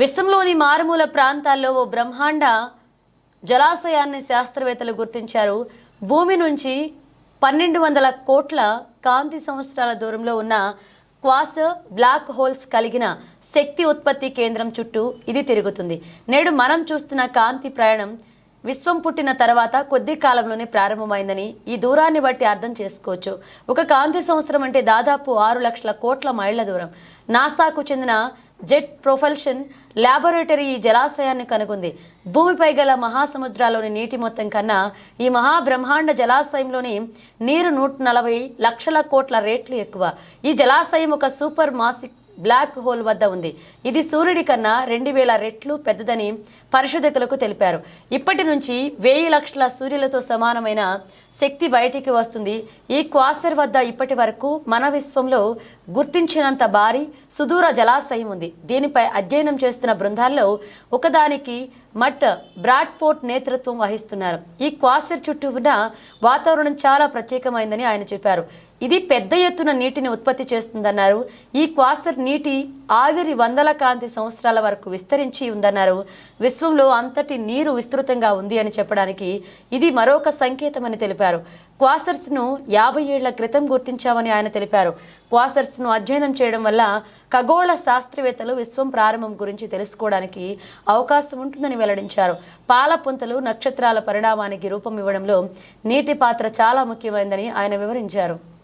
విశ్వంలోని మారుమూల ప్రాంతాల్లో ఓ బ్రహ్మాండ జలాశయాన్ని శాస్త్రవేత్తలు గుర్తించారు. భూమి నుంచి పన్నెండు వందల కోట్ల కాంతి సంవత్సరాల దూరంలో ఉన్న క్వాస్ బ్లాక్ హోల్స్ కలిగిన శక్తి ఉత్పత్తి కేంద్రం చుట్టూ ఇది తిరుగుతుంది. నేడు మనం చూస్తున్న కాంతి ప్రయాణం విశ్వం పుట్టిన తర్వాత కొద్ది కాలంలోనే ప్రారంభమైందని ఈ దూరాన్ని బట్టి అర్థం చేసుకోవచ్చు. ఒక కాంతి సంవత్సరం అంటే దాదాపు ఆరు లక్షల కోట్ల మైళ్ళ దూరం. నాసాకు చెందిన జెట్ ప్రొఫల్షన్ ల్యాబొరేటరీ ఈ జలాశయాన్ని కనుగొంది. భూమిపై గల మహాసముద్రాల్లోని నీటి మొత్తం కన్నా ఈ మహాబ్రహ్మాండ జలాశయంలోని నీరు నూట నలభై లక్షల కోట్ల రేట్లు ఎక్కువ. ఈ జలాశయం ఒక సూపర్ మాసిక్ బ్లాక్ హోల్ వద్ద ఉంది. ఇది సూర్యుడి కన్నా రెండు వేల రెట్లు పెద్దదని పరిశోధకులకు తెలిపారు. ఇప్పటి నుంచి వెయ్యి లక్షల సూర్యులతో సమానమైన శక్తి బయటికి వస్తుంది. ఈ క్వాసర్ వద్ద ఇప్పటి వరకు మన విశ్వంలో గుర్తించినంత భారీ సుదూర జలాశయం ఉంది. దీనిపై అధ్యయనం చేస్తున్న బృందాల్లో ఒకదానికి మట్ బ్రాడ్పోర్ట్ నేతృత్వం వహిస్తున్నారు. ఈ క్వాసర్ చుట్టూ ఉన్న వాతావరణం చాలా ప్రత్యేకమైందని ఆయన చెప్పారు. ఇది పెద్ద ఎత్తున నీటిని ఉత్పత్తి చేస్తుందన్నారు. ఈ క్వాసర్ నీటి ఆవిరి వందల కాంతి సంవత్సరాల వరకు విస్తరించి ఉందన్నారు. విశ్వంలో అంతటి నీరు విస్తృతంగా ఉంది అని చెప్పడానికి ఇది మరొక సంకేతమని తెలిపారు. క్వాసర్స్ను యాభై ఏళ్ళ క్రితం గుర్తించామని ఆయన తెలిపారు. క్వాసర్స్ను అధ్యయనం చేయడం వల్ల ఖగోళ శాస్త్రవేత్తలు విశ్వం ప్రారంభం గురించి తెలుసుకోవడానికి అవకాశం ఉంటుందని వెల్లడించారు. పాలపుంతలు నక్షత్రాల పరిణామానికి రూపం ఇవ్వడంలో నీటి పాత్ర చాలా ముఖ్యమైనదని ఆయన వివరించారు.